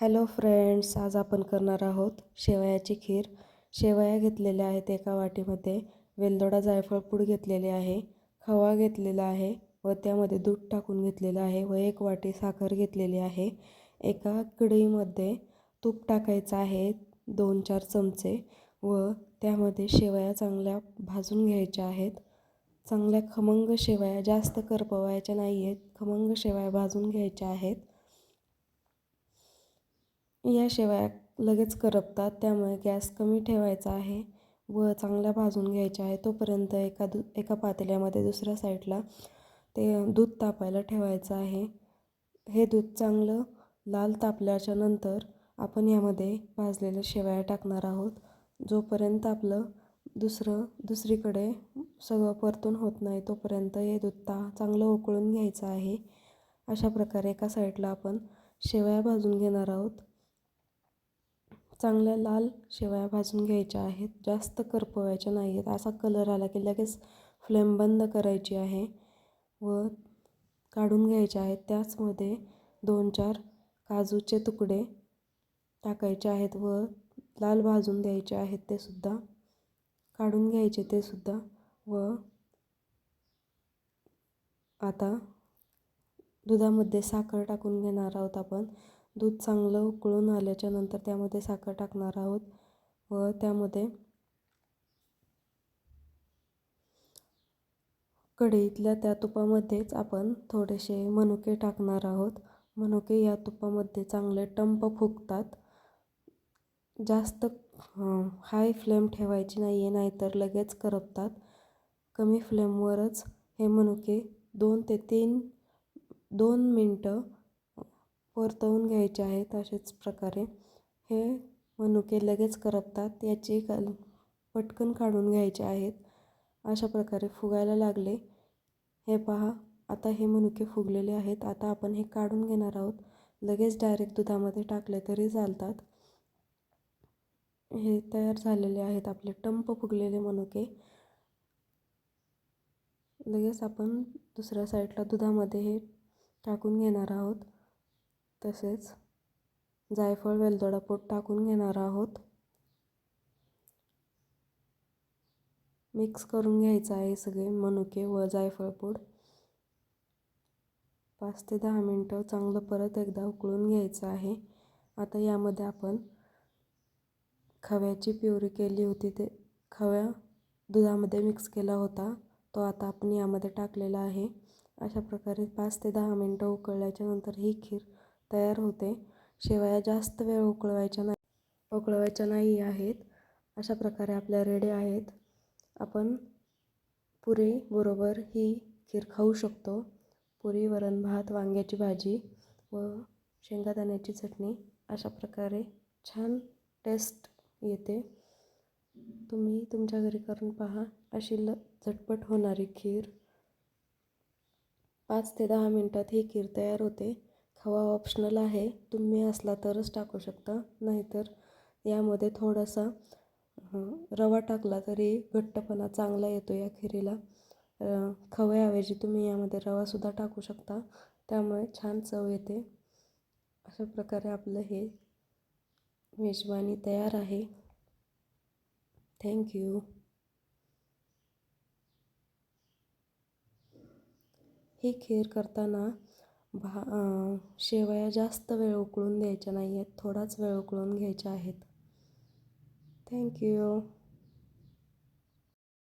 Hello friends आज आपण करणार आहोत शेवयाची खीर. शेवया घेतलेल्या आहेत एका वाटीमध्ये. वेलदोडा जायफळ पूड घेतलेले आहे खवा घेतलेला आहे व त्यामध्ये दूध टाकून घेतलेलं आहे व एक वाटी साखर घेतलेली आहे. एका कढईमध्ये तूप टाकायचं आहे दोन चार चमचे व त्यामध्ये शेवया चांगल्या भाजून घ्यायच्या आहेत. चांगल्या खमंग शेवया जास्त करपवायच्या नाही आहेत खमंग शेवया भाजून घ्यायच्या आहेत. या शेवया लगेच करपतात त्यामुळे गॅस कमी ठेवायचा आहे व चांगल्या भाजून घ्यायच्या आहे. तोपर्यंत एका दु एका पातेल्यामध्ये दुसऱ्या साईडला ते दूध तापायला ठेवायचं आहे. हे दूध चांगलं लाल तापल्याच्या नंतर आपण यामध्ये भाजलेल्या शेवया टाकणार आहोत. जोपर्यंत आपलं दुसरं दुसरीकडे सगळं परतून होत नाही तोपर्यंत हे दूध ता चांगलं उकळून घ्यायचं आहे. अशा प्रकारे एका साईडला आपण शेवया भाजून घेणार आहोत. चांगल्या लाल शेवया भाजून घ्यायच्या आहेत. जास्त करपवायच्या नाही आहेत असा कलर आला की लगेच फ्लेम बंद करायची आहे व काढून घ्यायचे आहेत. त्याचमध्ये दोन चार काजूचे तुकडे टाकायचे आहेत व लाल भाजून द्यायचे आहेत ते सुद्धा. काढून घ्यायचे ते सुद्धा व आता दुधामध्ये साखर टाकून घेणार आहोत आपण. दूध चांगलं उकळून आल्याच्यानंतर त्यामध्ये साखर टाकणार आहोत व त्यामध्ये कढईतल्या त्या तुपामध्येच आपण थोडेसे मनुके टाकणार आहोत. मनुके या तुपामध्ये चांगले टंप फुगतात. जास्त हाय फ्लेम ठेवायची नाही आहे नाहीतर लगेच करपतात. कमी फ्लेमवरच हे मनुके दोन ते तीन दोन मिनटं परतवून घ्यायचे आहेत अशाच प्रकारे. हे मनुके लगेच करपतात याची कल पटकन काढून घ्यायचे आहेत. अशा प्रकारे फुगायला लागले. हे पहा आता हे मनुके फुगलेले आहेत. आता आपण हे काढून घेणार आहोत. लगेच डायरेक्ट दुधामध्ये टाकले तरी चालतात. हे तयार झालेले आहेत आपले टंप फुगलेले मनुके. लगेच आपण दुसऱ्या साईडला दुधामध्ये हे टाकून घेणार आहोत. तसेच जायफळ वेलदोडा पोट टाकून घेणार आहोत. मिक्स करून घ्यायचं आहे सगळे मनुके व जायफळ पूड पाच ते दहा मिनटं चांगलं परत एकदा उकळून घ्यायचं आहे. आता यामध्ये आपण खव्याची प्युरी केली होती ते खव्या दुधामध्ये मिक्स केला होता. तो आता आपण यामध्ये टाकलेला आहे. अशा प्रकारे पाच ते दहा मिनटं उकळल्याच्या नंतर ही खीर तयार होते. शेवया जास्त वेळ उकळवायच्या नाही उकळवायच्या नाही आहेत. अशा प्रकारे आपल्या रेडी आहेत. आपण पुरीबरोबर ही खीर खाऊ शकतो. पुरी वरण भात वांग्याची भाजी व शेंगादाण्याची चटणी अशा प्रकारे छान टेस्ट येते. तुम्ही तुमच्या घरी करून पहा अशी ल झटपट होणारी खीर. पाच ते दहा मिनटात ही खीर तयार होते. खवा ऑप्शनल आहे. तुम्ही असला तरच टाकू शकता. नाहीतर यामध्ये थोडासा रवा टाकला तरी घट्टपणा चांगला येतो या खिरीला. खव्याऐवजी तुम्ही यामध्ये रवासुद्धा टाकू शकता. त्यामुळे छान चव येते. अशा प्रकारे आपलं हे मेजवानी तयार आहे. थँक्यू ही खीर करताना भा शेवया जास्त वेळ उकळून द्यायच्या नाही आहेत थोडाच वेळ उकळून घ्यायच्या आहेत. थँक्यू